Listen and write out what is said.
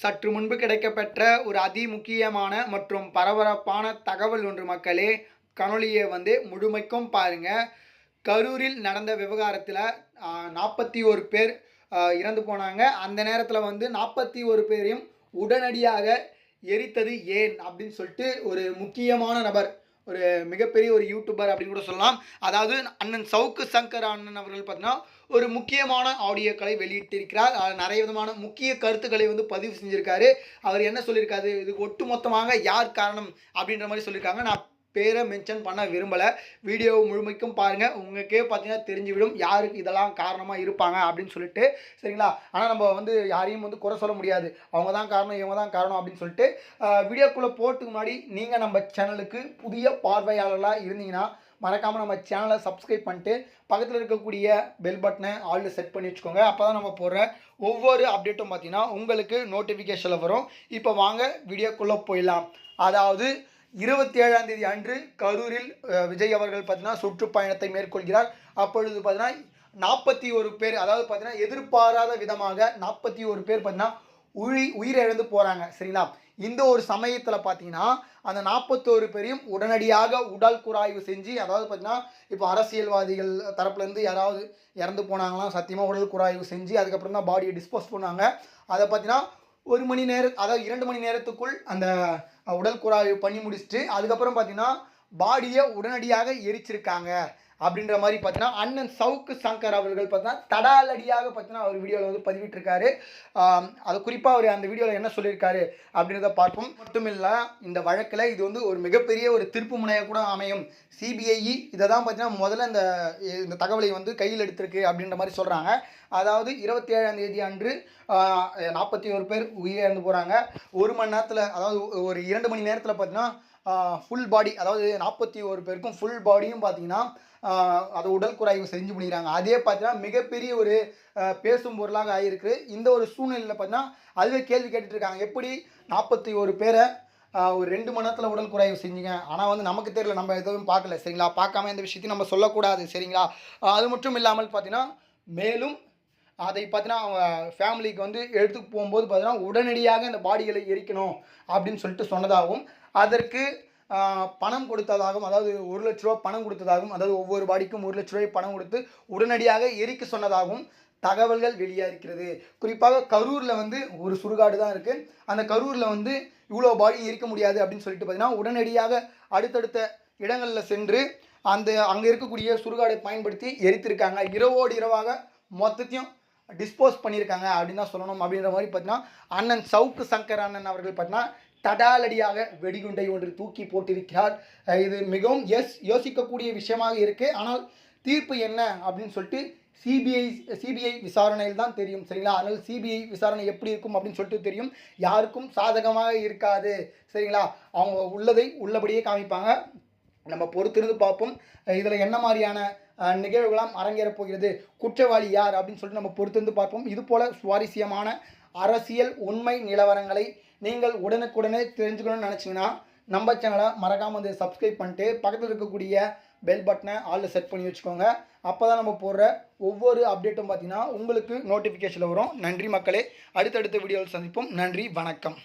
சற்று முன்பு கிடைக்கப்பெற்ற ஒரு அதி முக்கியமான மற்றும் பரபரப்பான தகவல் ஒன்று மக்களே கனொலியை வந்து முழுமைக்கும் பாருங்க. கரூரில் நடந்த விவகாரத்தில் நாற்பத்தி ஒரு பேர் இறந்து போனாங்க. அந்த நேரத்தில் வந்து நாற்பத்தி ஒரு பேரையும் உடனடியாக எரித்தது ஏன்? அப்படின்னு சொல்லிட்டு ஒரு முக்கியமான நபர் ஒரு மிகப்பெரிய ஒரு யூடியூபர் அப்படின்னு கூட சொல்லலாம். அதாவது அண்ணன் சவுக்கு சங்கர் அண்ணன் அவர்கள் பார்த்தீங்கன்னா ஒரு முக்கியமான ஆடியோக்களை வெளியிட்டிருக்கிறார். நிறைய விதமான முக்கிய கருத்துக்களை வந்து பதிவு செஞ்சுருக்காரு. அவர் என்ன சொல்லியிருக்காரு? இதுக்கு ஒட்டுமொத்தமாக யார் காரணம்? அப்படின்ற மாதிரி சொல்லியிருக்காங்க. நான் பேரை மென்ஷன் பண்ண விரும்பலை. வீடியோ முழுமைக்கும் பாருங்கள் உங்களுக்கே பார்த்தீங்கன்னா தெரிஞ்சுவிடும். யாருக்கு இதெல்லாம் காரணமாக இருப்பாங்க அப்படின்னு சொல்லிட்டு. சரிங்களா? ஆனால் நம்ம வந்து யாரையும் வந்து குறை சொல்ல முடியாது. அவங்க தான் காரணம் இவங்க தான் காரணம் அப்படின்னு சொல்லிட்டு வீடியோக்குள்ளே போட்டுக்கு முன்னாடி நீங்கள் நம்ம சேனலுக்கு புதிய பார்வையாளர்களாக இருந்தீங்கன்னா மறக்காமல் நம்ம சேனலை சப்ஸ்கிரைப் பண்ணிட்டு பக்கத்தில் இருக்கக்கூடிய பெல் பட்டனை ஆல்ரெடி செட் பண்ணி வச்சுக்கோங்க. அப்போ தான் நம்ம போடுற ஒவ்வொரு அப்டேட்டும் பார்த்திங்கன்னா உங்களுக்கு நோட்டிஃபிகேஷனில் வரும். இப்போ வாங்க வீடியோக்குள்ளே போயிடலாம். அதாவது இருபத்தி ஏழாம் தேதி அன்று கரூரில் விஜய் அவர்கள் பார்த்தீங்கன்னா சுற்றுப்பயணத்தை மேற்கொள்கிறார். அப்பொழுது பார்த்தீங்கன்னா நாற்பத்தி ஒரு பேர் அதாவது பார்த்தீங்கன்னா எதிர்பாராத விதமாக நாற்பத்தி ஒரு பேர் பார்த்தீங்கன்னா உயிரி உயிரிழந்து போகிறாங்க சரிங்களா? இந்த ஒரு சமயத்தில் பார்த்தீங்கன்னா அந்த நாற்பத்தோரு பேரையும் உடனடியாக உடல் குறாய்வு செஞ்சு அதாவது பார்த்தீங்கன்னா இப்போ அரசியல்வாதிகள் தரப்புலேருந்து யாராவது இறந்து போனாங்களாம் சத்தியமாக உடல் குறாய்வு செஞ்சு அதுக்கப்புறம் தான் பாடியை டிஸ்போஸ் பண்ணாங்க அதை பார்த்தீங்கன்னா ஒரு மணி நேரம் அதாவது இரண்டு மணி நேரத்துக்குள் அந்த உடல் குறாய்வு பண்ணி முடிச்சுட்டு அதுக்கப்புறம் பார்த்தீங்கன்னா பாடியை உடனடியாக எரிச்சிருக்காங்க. அப்படின்ற மாதிரி பார்த்தீங்கன்னா அண்ணன் சவுக்கு சங்கர் அவர்கள் பார்த்தீங்கன்னா தடாலடியாக பார்த்தீங்கன்னா அவர் வீடியோவில் வந்து பதிவிட்டிருக்காரு. அது குறிப்பாக அவர் அந்த வீடியோவில் என்ன சொல்லியிருக்காரு அப்படின்றத பார்ப்போம். மட்டும் இல்லை இந்த வழக்கில் இது வந்து ஒரு மிகப்பெரிய ஒரு திருப்பு முனையாக கூட அமையும். சிபிஐ இதை தான் பார்த்தீங்கன்னா முதல்ல இந்த இந்த தகவலை வந்து கையில் எடுத்திருக்கு அப்படின்ற மாதிரி சொல்கிறாங்க அதாவது இருபத்தி ஏழாம் தேதி அன்று நாற்பத்தி ஒரு பேர் உயிரிழந்து போகிறாங்க ஒரு மணி நேரத்தில் அதாவது ஒரு இரண்டு மணி நேரத்தில் பார்த்தீங்கன்னா ஃபுல் பாடி அதாவது நாற்பத்தி ஒரு பேருக்கும் ஃபுல் பாடியும் பார்த்தீங்கன்னா அதை உடல் குறைவு செஞ்சு பண்ணிக்கிறாங்க. அதே பார்த்தீங்கன்னா மிகப்பெரிய ஒரு பேசும் பொருளாக ஆகியிருக்கு இந்த ஒரு சூழ்நிலையில் பார்த்தீங்கன்னா அதுவே கேள்வி கேட்டுட்ருக்காங்க எப்படி நாற்பத்தி ஒரு பேரை ஒரு ரெண்டு மணி நேரத்தில் உடல் குறைவு செஞ்சுங்க? ஆனால் வந்து நமக்கு தெரியல நம்ம எதுவும் பார்க்கல. சரிங்களா? பார்க்காம இந்த விஷயத்தையும் நம்ம சொல்லக்கூடாது. சரிங்களா? அது மட்டும் இல்லாமல் பார்த்தீங்கன்னா மேலும் அதை பார்த்தீங்கன்னா அவங்க ஃபேமிலிக்கு வந்து எடுத்து போகும்போது பார்த்தீங்கன்னா உடனடியாக இந்த பாடிகளை எரிக்கணும் அப்படின்னு சொல்லிட்டு சொன்னதாகவும் அதற்கு பணம் கொடுத்ததாகவும் அதாவது ஒரு லட்ச ரூபா பணம் கொடுத்ததாகவும் அதாவது ஒவ்வொரு பாடிக்கும் ஒரு லட்ச ரூபாய் பணம் கொடுத்து உடனடியாக எரிக்க சொன்னதாகவும் தகவல்கள் வெளியாக இருக்கிறது. குறிப்பாக கரூரில் வந்து ஒரு சுடுகாடு தான் இருக்குது அந்த கரூரில் வந்து இவ்வளோ பாடி எரிக்க முடியாது அப்படின்னு சொல்லிட்டு பார்த்தீங்கன்னா உடனடியாக அடுத்தடுத்த இடங்களில் சென்று அந்த அங்கே இருக்கக்கூடிய சுடுகாடை பயன்படுத்தி எரித்திருக்காங்க. இரவோடு இரவாக மொத்தத்தையும் டிஸ்போஸ் பண்ணியிருக்காங்க அப்படின்னு தான் சொல்லணும் அப்படின்ற மாதிரி பார்த்தீங்கன்னா அண்ணன் சவுக்கு சங்கர் அண்ணன் அவர்கள் பார்த்தீங்கன்னா தடாலடியாக வெடிகுண்டை ஒன்று தூக்கி போட்டிருக்கிறார். இது மிகவும் எஸ் யோசிக்கக்கூடிய விஷயமாக இருக்குது ஆனால் தீர்ப்பு என்ன அப்படின்னு சொல்லிட்டு சிபிஐ சிபிஐ விசாரணையில் தான் தெரியும் சரிங்களா? அதனால் சிபிஐ விசாரணை எப்படி இருக்கும் அப்படின்னு சொல்லிட்டு தெரியும். யாருக்கும் சாதகமாக இருக்காது சரிங்களா? அவங்க உள்ளதை உள்ளபடியே காமிப்பாங்க. நம்ம பொறுத்திருந்து பார்ப்போம். இதில் என்ன மாதிரியான நிகழ்வுகளாம் அரங்கேறப் போகிறது? குற்றவாளி யார் அப்படின்னு சொல்லிட்டு நம்ம பொறுத்திருந்து பார்ப்போம். இது போல சுவாரஸ்யமான அரசியல் உண்மை நிலவரங்களை நீங்கள் உடனுக்குடனே தெரிஞ்சுக்கணும்னு நினச்சிங்கன்னா நம்ம சேனலை மறக்காமல் வந்து சப்ஸ்கிரைப் பண்ணிட்டு பக்கத்தில் இருக்கக்கூடிய பெல் பட்டனை ஆளில் செட் பண்ணி வச்சுக்கோங்க. அப்போ தான் நம்ம போடுற ஒவ்வொரு அப்டேட்டும் பார்த்தீங்கன்னா உங்களுக்கு நோட்டிஃபிகேஷனில் வரும். நன்றி மக்களே. அடுத்தடுத்த வீடியோவில் சந்திப்போம். நன்றி வணக்கம்.